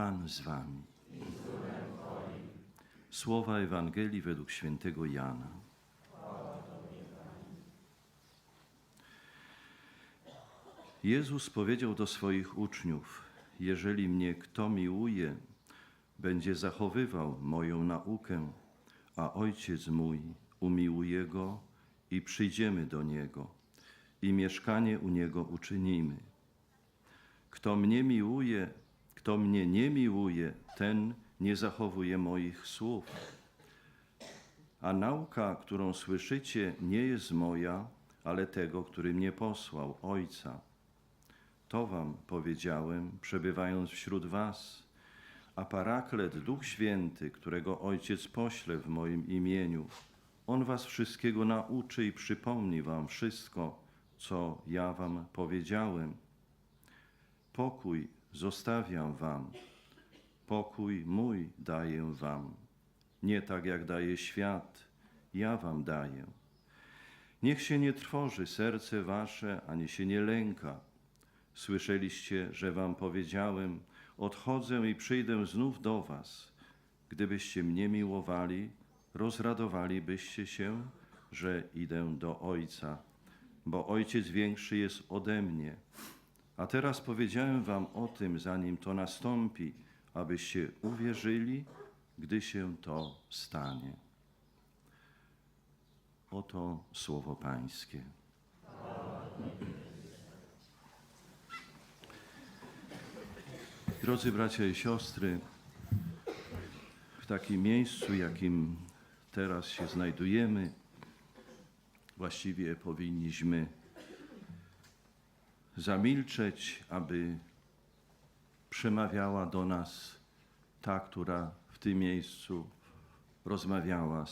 Pan z wami. Słowa Ewangelii według świętego Jana. Jezus powiedział do swoich uczniów: Jeżeli mnie kto miłuje, będzie zachowywał moją naukę, a Ojciec mój umiłuje go i przyjdziemy do niego i mieszkanie u niego uczynimy. Kto mnie miłuje, kto mnie nie miłuje, ten nie zachowuje moich słów. A nauka, którą słyszycie, nie jest moja, ale tego, który mnie posłał, Ojca. To wam powiedziałem, przebywając wśród was. A Paraklet, Duch Święty, którego Ojciec pośle w moim imieniu, On was wszystkiego nauczy i przypomni wam wszystko, co ja wam powiedziałem. Pokój zostawiam wam, pokój mój daję wam. Nie tak jak daje świat, ja wam daję. Niech się nie trwoży serce wasze, ani się nie lęka. Słyszeliście, że wam powiedziałem: Odchodzę i przyjdę znów do was. Gdybyście mnie miłowali, rozradowalibyście się, że idę do Ojca, bo Ojciec większy jest ode mnie. A teraz powiedziałem wam o tym, zanim to nastąpi, abyście uwierzyli, gdy się to stanie. Oto słowo Pańskie. Drodzy bracia i siostry, w takim miejscu, jakim teraz się znajdujemy, właściwie powinniśmy zamilczeć, aby przemawiała do nas ta, która w tym miejscu rozmawiała